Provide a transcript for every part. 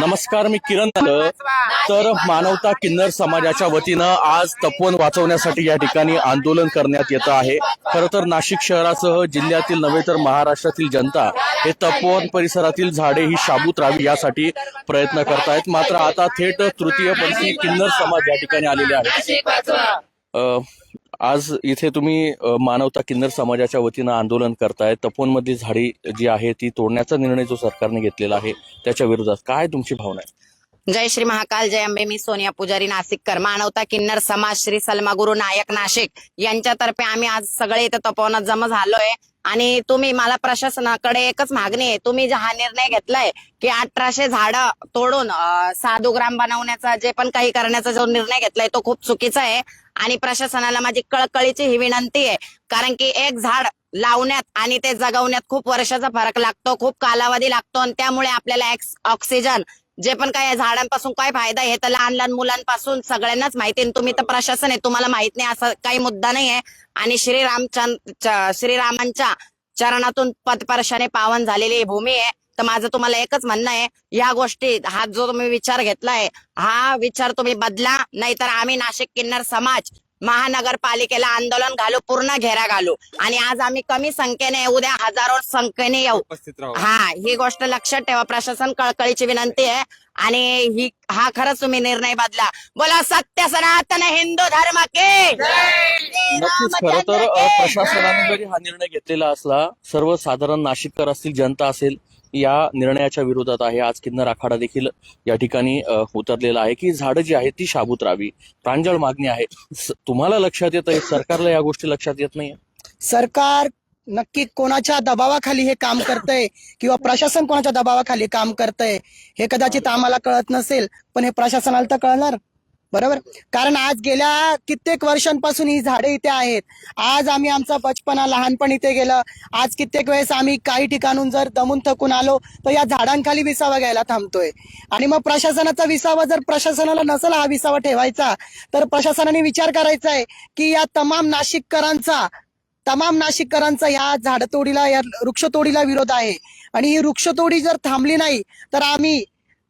नमस्कार मी किरण तर मानवता किन्नर समाजाच्या वतीनं आज तपवन वाचवण्यासाठी या ठिकाणी आंदोलन करण्यात येत आहे. खरं तर नाशिक शहरासह जिल्ह्यातील नव्हे तर महाराष्ट्रातील जनता हे तपोवन परिसरातील झाडे ही शाबूत राहावी यासाठी प्रयत्न करतायत. मात्र आता थेट तृतीय पंथी किन्नर समाज या ठिकाणी आलेले आहेत आज इथे तुम्ही मानवता किन्नर समाजाच्या वतीनं आंदोलन करताय. तपोनमधली झाडी जी आहे ती तोडण्याचा निर्णय जो सरकारने घेतलेला आहे त्याच्या विरोधात काय तुमची भावना आहे? जय श्री महाकाल जय अंबे मी सोनिया पुजारी नाशिककर मानवता किन्नर समाज श्री सलमागुरु नायक नाशिक यांच्यातर्फे आम्ही आज सगळे इथे तपोवनात जमा झालोय. आणि तुम्ही मला प्रशासनाकडे एकच मागणी आहे. तुम्ही हा निर्णय घेतलाय की अठराशे झाडं तोडून साधू ग्राम बनवण्याचा जे पण काही करण्याचा जो निर्णय घेतलाय तो खूप चुकीचा आहे. आणि प्रशासनाला माझी कळकळीची ही विनंती आहे कारण की एक झाड लावण्यात आणि ते जगवण्यात खूप वर्षाचा फरक लागतो खूप कालावधी लागतो आणि त्यामुळे आपल्याला एक्स- ऑक्सिजन जे पण काय झाडांपासून काय फायदा आहे तर लहान लहान मुलांपासून सगळ्यांनाच माहिती आहे. तुम्ही तर प्रशासन आहे तुम्हाला माहीत नाही असा काही मुद्दा नाही आहे आणि श्रीरामचंद श्रीरामांच्या चरणातून पदपर्शाने पावन झालेली ही भूमी आहे तर माझं तुम्हाला एकच म्हणणं आहे या गोष्टी हा जो तुम्ही विचार घेतलाय हा विचार तुम्ही बदला नाहीतर आम्ही नाशिक किन्नर समाज महानगरपालिकेला आंदोलन घालू पूर्ण घेरा घालू. आणि आज आम्ही कमी संख्येने उद्या हजारो संख्येने येऊ. उपस्थित राहू. हा ही गोष्ट लक्षात ठेवा. प्रशासन कळकळीची विनंती आहे. आणि ही हा खरंच तुम्ही निर्णय बदला. बोला सत्य सनातन हिंदू धर्म के. नक्कीच खरं तर प्रशासनाने जरी हा निर्णय घेतलेला असला सर्वसाधारण नाशिककर असतील जनता असेल या निर्णयाच्या विरोधात आहे. आज किन्नर आखाडा देखील या ठिकाणी उतरलेला आहे की झाडं जी आहेत ती शाबूत राहावी. प्रांजळ मागणी आहे. तुम्हाला लक्षात येत आहे सरकारला या गोष्टी लक्षात येत नाही सरकार नक्की कोणाच्या दबावाखाली हे काम करतंय किंवा प्रशासन कोणाच्या दबावाखाली काम करतंय हे कदाचित आम्हाला कळत नसेल पण हे प्रशासनाला तर कळणार. बरोबर? कारण आज गेल्या कित्येक वर्षांपासून ही झाडे इथे आहेत. आज आम्ही आमचा बचपना लहानपण इथे गेलं. आज कित्येक वेळेस आम्ही काही ठिकाणून जर दमून थकून आलो तर या झाडांखाली विसावा घ्यायला थांबतोय. आणि मग प्रशासनाचा विसावा जर प्रशासनाला नसेल हा विसावा ठेवायचा तर प्रशासनाने विचार करायचा आहे की या तमाम नाशिककरांचा तमाम नाशिककरांचा या झाडतोडीला या वृक्षतोडीला विरोध आहे. आणि ही वृक्षतोडी जर थांबली नाही तर आम्ही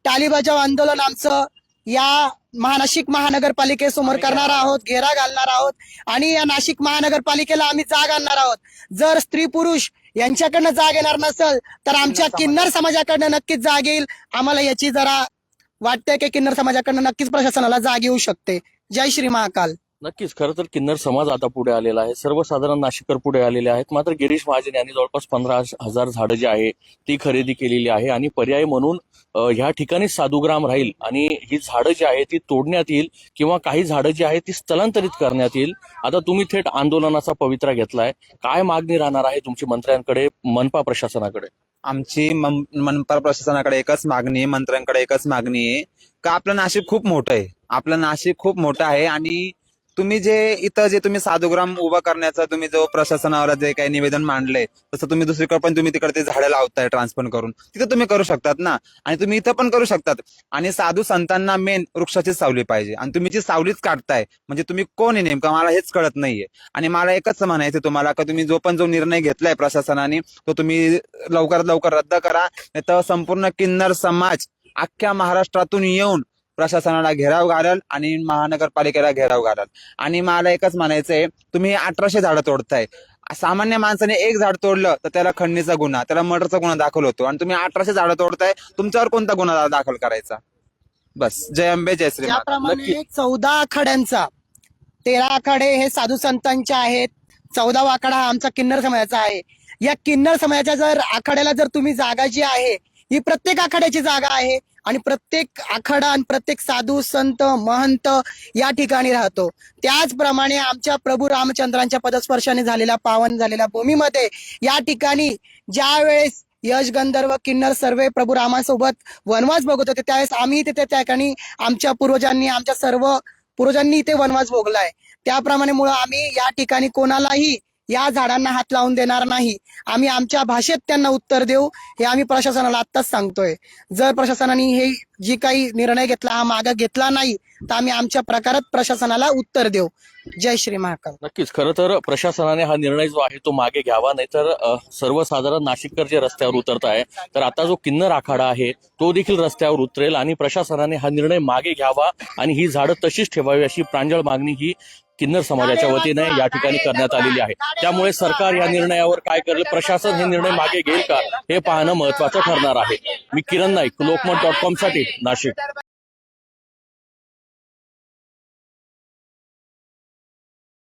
टाली बजाव आंदोलन आमचं या महानाशिक महानगरपालिकेसमोर करणार आहोत घेरा घालणार आहोत आणि या नाशिक महानगरपालिकेला आम्ही जाग आणणार आहोत. जर स्त्री पुरुष यांच्याकडनं जाग येणार नसेल तर आमच्या किन्नर समाजाकडनं नक्कीच जाग येईल. आम्हाला याची जरा वाटतंय की किन्नर समाजाकडनं नक्कीच प्रशासनाला जाग येऊ शकते. जय श्री महाकाल. नक्कीच खरं तर किन्नर समाज आता पुढे आलेला आहे. सर्वसाधारण नाशिककर पुढे आलेले आहेत. मात्र गिरीश महाजन यांनी जवळपास पंधरा हजार झाडं जी आहे ती खरेदी केलेली आहे. आणि पर्याय म्हणून ह्या ठिकाणी साधुग्राम राहील आणि ही झाडं जी आहे ती तोडण्यात येईल किंवा काही झाडं जी आहेत ती स्थलांतरित करण्यात येईल. आता तुम्ही थेट आंदोलनाचा पवित्रा घेतलाय. काय मागणी राहणार आहे तुमची मंत्र्यांकडे मनपा प्रशासनाकडे? आमची मन- मनपा प्रशासनाकडे एकच मागणी आहे मंत्र्यांकडे एकच मागणी आहे. का आपलं नाशिक खूप मोठं आहे? आपलं नाशिक खूप मोठं आहे आणि तुम्ही जे इथं जे तुम्ही साधुग्राम उभा करण्याचं तुम्ही जो प्रशासनावर जे काही निवेदन मांडलंय तसं तुम्ही दुसरीकडे पण तुम्ही तिकडे ते झाडं लावताय ट्रान्सफर करून. तिथं तुम्ही करू शकतात ना. आणि तुम्ही इथं पण करू शकतात. आणि साधू संतांना मेन वृक्षाची सावली पाहिजे. आणि तुम्ही जी सावलीच काढताय म्हणजे तुम्ही कोण आहे नेमकं? मला हेच कळत नाहीये. आणि मला एकच म्हणायचं तुम्हाला का तुम्ही जो पण जो निर्णय घेतलाय प्रशासनाने तो तुम्ही लवकरात लवकर रद्द करा. नाही तर संपूर्ण किन्नर समाज अख्ख्या महाराष्ट्रातून येऊन प्रशासनाला घेराव घालल आणि महानगरपालिकेला घेराव घालल. आणि मला एकच म्हणायचंय तुम्ही अठराशे झाडं तोडताय. सामान्य माणसाने एक झाड तोडलं तर त्याला खंडणीचा गुन्हा त्याला मर्डरचा गुन्हा दाखल होतो. आणि तुम्ही अठराशे झाडं तोडताय तुमच्यावर कोणता गुन्हा दाखल करायचा? बस. जय अंबे जय श्री. त्याप्रमाणे चौदा आखाड्यांचा तेरा आखाडे हे साधू संतांचे आहेत. चौदावा आखाडा हा आमचा किन्नर समाजाचा आहे. या किन्नर समाजाच्या जर आखाड्याला जर तुम्ही जागा जी आहे ही प्रत्येक आखाड्याची जागा आहे. आणि प्रत्येक आखाडा आणि प्रत्येक साधू संत महंत या ठिकाणी राहतो. त्याचप्रमाणे आमच्या प्रभू रामचंद्रांच्या पदस्पर्शाने झालेल्या पावन झालेल्या भूमीमध्ये या ठिकाणी ज्या वेळेस यश गंधर्व किन्नर सर्वे प्रभू रामासोबत वनवास बघत होते त्यावेळेस आम्ही तिथे त्या ठिकाणी आमच्या पूर्वजांनी आमच्या सर्व पूर्वजांनी इथे वनवास भोगलाय. त्याप्रमाणे मुळे आम्ही या ठिकाणी कोणालाही या झाडांना हात लावून देणार नाही. आम्ही आमच्या भाषेत त्यांना उत्तर देऊ हे आम्ही प्रशासनाला आत्ताच सांगतोय. जर प्रशासनाने हे जी काही निर्णय घेतला हा मागे घेतला नाही तर आम्ही आमच्या प्रकारात प्रशासनाला उत्तर देऊ. जय श्री महाकाल. नक्कीच खरं तर प्रशासनाने हा निर्णय जो आहे तो मागे घ्यावा नाही तर सर्वसाधारण नाशिककर जे रस्त्यावर उतरत आहे तर आता जो किन्नर आखाडा आहे तो देखील रस्त्यावर उतरेल आणि प्रशासनाने हा निर्णय मागे घ्यावा आणि ही झाडं तशीच ठेवावी अशी प्रांजळ मागणी ही किन्नर समाजाच्या वतीने या ठिकाणी करण्यात आलेली आहे. त्यामुळे सरकार या निर्णयावर काय करेल? प्रशासन हे निर्णय मागे घेईल का? हे पाहणं महत्वाचं ठरणार आहे. मी किरण नाईक लोकमत डॉट कॉमसाठी नाशिक.